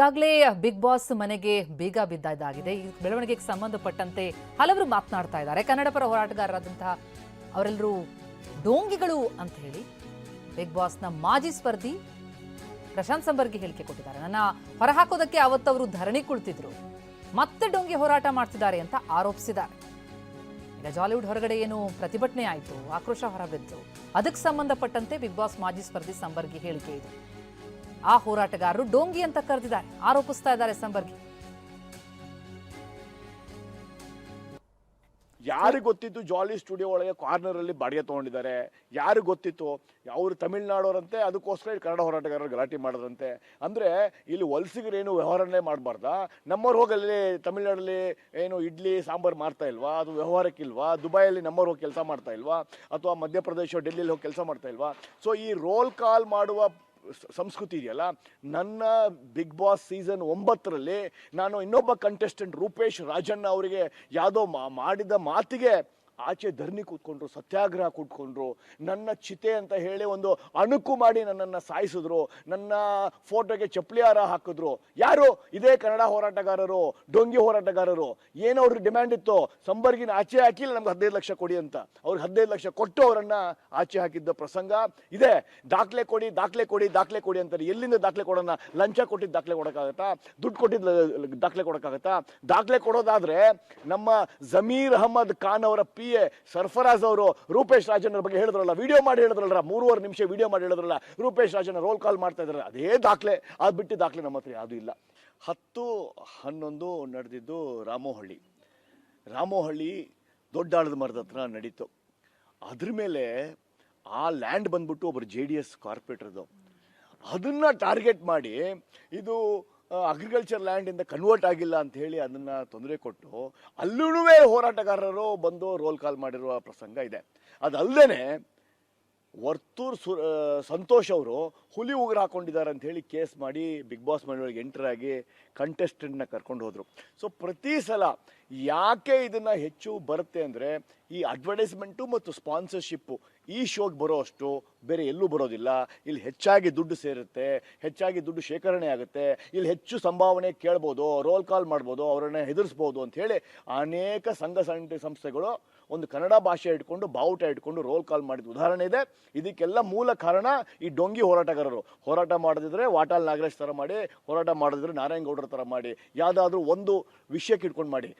ಈಗಾಗಲೇ big boss ಮನೆಗೆ ಬೀಗ ಬಿದ್ದಾಗಿದೆ ಈ ಬೆಳವಣಿಗೆಗೆ ಸಂಬಂಧಪಟ್ಟಂತೆ ಹಲವರು ಮಾತನಾಡ್ತಾ ಇದ್ದಾರೆ. ಕನ್ನಡ ಪರ ಹೋರಾಟಗಾರರಾದಂತಹ ಅವರೆಲ್ಲರೂ ಡೋಂಗಿಗಳು ಅಂತ ಹೇಳಿ ಬಿಗ್ ಬಾಸ್ನ ಮಾಜಿ ಸ್ಪರ್ಧಿ ಪ್ರಶಾಂತ್ ಸಂಬರ್ಗಿ ಹೇಳಿಕೆ ಕೊಟ್ಟಿದ್ದಾರೆ. ನನ್ನ ಹೊರಹಾಕೋದಕ್ಕೆ ಅವತ್ತವರು ಧರಣಿ ಕುಳಿತಿದ್ರು. ಮತ್ತೆ ಡೋಂಗಿ ಹೋರಾಟ ಮಾಡ್ತಿದ್ದಾರೆ ಅಂತ ಆರೋಪಿಸಿದ್ದಾರೆ. ಈಗ ಜಾಲಿವುಡ್ ಹೊರಗಡೆ ಏನು ಪ್ರತಿಭಟನೆ ಆಯಿತು, ಆಕ್ರೋಶ ಹೊರಬಿದ್ದು, ಅದಕ್ಕೆ ಸಂಬಂಧಪಟ್ಟಂತೆ ಬಿಗ್ ಬಾಸ್ ಮಾಜಿ ಸ್ಪರ್ಧಿ ಸಂಬರ್ಗಿ ಹೇಳಿಕೆ ಇದೆ. ಆ ಹೋರಾಟಗಾರರು ಡೋಂಗಿ ಅಂತ ಕರೆದಿದ್ದಾರೆ. ಆರೋಪಿಸ್ತಾ ಇದ್ದಾರೆ ಸಂಬರ್ಗಿ. ಯಾರಿಗೆ ಗೊತ್ತಿತ್ತು ಜಾಲಿ ಸ್ಟುಡಿಯೋ ಒಳಗೆ ಕಾರ್ನರ್ ಅಲ್ಲಿ ಬಾಡಿಗೆ ತಗೊಂಡಿದ್ದಾರೆ? ಯಾರು ಗೊತ್ತಿತ್ತು? ಅವರು ತಮಿಳ್ನಾಡೋರಂತೆ, ಅದಕ್ಕೋಸ್ಕರ ಇಲ್ಲಿ ಕನ್ನಡ ಹೋರಾಟಗಾರರು ಗಲಾಟೆ ಮಾಡೋದಂತೆ ಅಂದ್ರೆ ಇಲ್ಲಿ ವಲಸಿಗರೇನು ವ್ಯವಹಾರನೇ ಮಾಡಬಾರ್ದಾ? ನಮ್ಮವ್ರು ಹೋಗಲ್ಲಿ ತಮಿಳ್ನಾಡಲ್ಲಿ ಏನು ಇಡ್ಲಿ, ಸಾಂಬಾರು ಮಾಡ್ತಾ ಇಲ್ವಾ? ಅದು ವ್ಯವಹಾರಕ್ಕಿಲ್ವಾ? ದುಬೈಯಲ್ಲಿ ನಮ್ಮವ್ರು ಹೋಗಿ ಕೆಲಸ ಮಾಡ್ತಾ ಇಲ್ವಾ? ಅಥವಾ ಮಧ್ಯಪ್ರದೇಶ, ಡೆಲ್ಲಿಲಿ ಹೋಗಿ ಕೆಲಸ ಮಾಡ್ತಾ ಇಲ್ವಾ? ಸೊ ಈ ರೋಲ್ ಕಾಲ್ ಮಾಡುವ ಸಂಸ್ಕೃತಿ ಇದೆಯಲ್ಲ? ನನ್ನ ಬಿಗ್ ಬಾಸ್ ಸೀಸನ್ ಒಂಬತ್ತರಲ್ಲಿ ನಾನು ಇನ್ನೊಬ್ಬ ಕಂಟೆಸ್ಟೆಂಟ್ ರೂಪೇಶ್ ರಾಜಣ್ಣ ಅವರಿಗೆ ಯಾವುದೋ ಮಾಡಿದ ಮಾತಿಗೆ ಆಚೆ ಧರಣಿ ಕೂತ್ಕೊಂಡ್ರು, ಸತ್ಯಾಗ್ರಹ ಕೂತ್ಕೊಂಡ್ರು, ನನ್ನ ಚಿತೆ ಅಂತ ಹೇಳಿ ಒಂದು ಅಣುಕು ಮಾಡಿ ನನ್ನನ್ನು ಸಾಯಿಸಿದ್ರು, ನನ್ನ ಫೋಟೋಗೆ ಚಪ್ಪಲಿ ಹಾರ ಹಾಕಿದ್ರು. ಯಾರು? ಇದೇ ಕನ್ನಡ ಹೋರಾಟಗಾರರು, ಡೊಂಗಿ ಹೋರಾಟಗಾರರು. ಏನೋ ಅವ್ರಿಗೆ ಡಿಮ್ಯಾಂಡ್ ಇತ್ತು, ಸಂಬರ್ಗಿನ ಆಚೆ ಹಾಕಿಲ್ಲ, ನಮ್ಗೆ ಹದಿನೈದು ಲಕ್ಷ ಕೊಡಿ ಅಂತ. ಅವ್ರಿಗೆ ಹದಿನೈದು ಲಕ್ಷ ಕೊಟ್ಟು ಅವರನ್ನು ಆಚೆ ಹಾಕಿದ್ದ ಪ್ರಸಂಗ ಇದೆ. ದಾಖಲೆ ಕೊಡಿ ದಾಖಲೆ ಕೊಡಿ ದಾಖಲೆ ಕೊಡಿ ಅಂತಾರೆ. ಎಲ್ಲಿಂದ ದಾಖಲೆ ಕೊಡೋಣ? ಲಂಚ ಕೊಟ್ಟಿದ್ದ ದಾಖಲೆ ಕೊಡೋಕ್ಕಾಗತ್ತಾ? ದುಡ್ಡು ಕೊಟ್ಟಿದ್ದ ದಾಖಲೆ ಕೊಡೋಕ್ಕಾಗತ್ತಾ? ದಾಖಲೆ ಕೊಡೋದಾದ್ರೆ ನಮ್ಮ ಜಮೀರ್ ಅಹಮದ್ ಖಾನ್ ಅವರ ಪಿ ಎ ಸರ್ಫರಾಜ್ ಅವರು, ರೂಪೇಶ್ ರಾಜನ ಬಗ್ಗೆ ಹೇಳಿದ್ರಲ್ಲ ವಿಡಿಯೋ ಮಾಡಿ ಹೇಳಿದ್ರಲ್ಲ, ಮೂರುವರೆ ನಿಮಿಷ ವಿಡಿಯೋ ಮಾಡಿ ಹೇಳಿದ್ರಲ್ಲ, ರೂಪೇಶ್ ರಾಜನ ರೋಲ್ ಕಾಲ್ ಮಾಡ್ತಾ ಇದ್ರಲ್ಲ, ಅದೇ ದಾಖಲೆ, ಅದು ಬಿಟ್ಟು ದಾಖಲೆ ನಮ್ಮ ಹತ್ರ ಯಾವುದೂ ಇಲ್ಲ. ಹತ್ತು ಹನ್ನೊಂದು ನಡೆದಿದ್ದು ರಾಮೋಹಳ್ಳಿ. ರಾಮೋಹಳ್ಳಿ ದೊಡ್ಡ ಆಳದ ಮರದ ಹತ್ರ ನಡೀತು. ಅದ್ರ ಮೇಲೆ ಆ ಲ್ಯಾಂಡ್ ಬಂದ್ಬಿಟ್ಟು ಒಬ್ಬರು ಜೆ ಡಿ ಎಸ್ ಕಾರ್ಪೊರೇಟರ್ದು ಅದನ್ನ ಟಾರ್ಗೆಟ್ ಮಾಡಿ, ಇದು ಅಗ್ರಿಕಲ್ಚರ್ ಲ್ಯಾಂಡಿಂದ ಕನ್ವರ್ಟ್ ಆಗಿಲ್ಲ ಅಂತ ಹೇಳಿ ಅದನ್ನ ತೊಂದರೆ ಕೊಟ್ಟು ಅಲ್ಲೂ ಹೋರಾಟಗಾರರು ಬಂದು ರೋಲ್ ಕಾಲ್ ಮಾಡಿರುವ ಪ್ರಸಂಗ ಇದೆ. ಅದಲ್ಲದೆ ವರ್ತೂರ್ ಸು ಸಂತೋಷ್ ಅವರು ಹುಲಿ ಉಗ್ರ ಹಾಕೊಂಡಿದ್ದಾರೆ ಅಂತ ಹೇಳಿ ಕೇಸ್ ಮಾಡಿ ಬಿಗ್ ಬಾಸ್ ಮನೆಯೊಳಗೆ ಎಂಟರ್ ಆಗಿ ಕಂಟೆಸ್ಟೆಂಟ್ನ ಕರ್ಕೊಂಡು ಹೋದರು. ಸೊ ಪ್ರತಿ ಸಲ ಯಾಕೆ ಇದನ್ನು ಹೆಚ್ಚು ಬರುತ್ತೆ ಅಂದರೆ ಈ ಅಡ್ವರ್ಟೈಸ್ಮೆಂಟು ಮತ್ತು ಸ್ಪಾನ್ಸರ್ಶಿಪ್ಪು ಈ ಶೋಗೆ ಬರೋ ಅಷ್ಟು ಬೇರೆ ಎಲ್ಲೂ ಬರೋದಿಲ್ಲ. ಇಲ್ಲಿ ಹೆಚ್ಚಾಗಿ ದುಡ್ಡು ಸೇರುತ್ತೆ, ಹೆಚ್ಚಾಗಿ ದುಡ್ಡು ಶೇಖರಣೆ ಆಗುತ್ತೆ, ಇಲ್ಲಿ ಹೆಚ್ಚು ಸಂಭಾವನೆ ಕೇಳ್ಬೋದು ರೋಲ್ ಕಾಲ್ ಮಾಡ್ಬೋದು, ಅವರನ್ನ ಹೆದರಿಸ್ಬೋದು ಅಂತ ಹೇಳಿ ಅನೇಕ ಸಂಘ ಸಂಘ ಸಂಸ್ಥೆಗಳು ಒಂದು ಕನ್ನಡ ಭಾಷೆ ಇಟ್ಕೊಂಡು ಬಾವುಟ ಇಟ್ಕೊಂಡು ರೋಲ್ ಕಾಲ್ ಮಾಡಿದ ಉದಾಹರಣೆ ಇದೆ. ಇದಕ್ಕೆಲ್ಲ ಮೂಲ ಕಾರಣ ಈ ಡೊಂಗಿ ಹೋರಾಟಗಾರರು. ಹೋರಾಟ ಮಾಡದಿದ್ರೆ ವಾಟಾಲ್ ನಾಗರಾಜ್ ಥರ ಮಾಡಿ, ಹೋರಾಟ ಮಾಡಿದ್ರೆ ನಾರಾಯಣಗೌಡರ ಥರ ಮಾಡಿ, ಯಾವುದಾದ್ರೂ ಒಂದು ವಿಷಯಕ್ಕೆ ಇಟ್ಕೊಂಡು ಮಾಡಿ.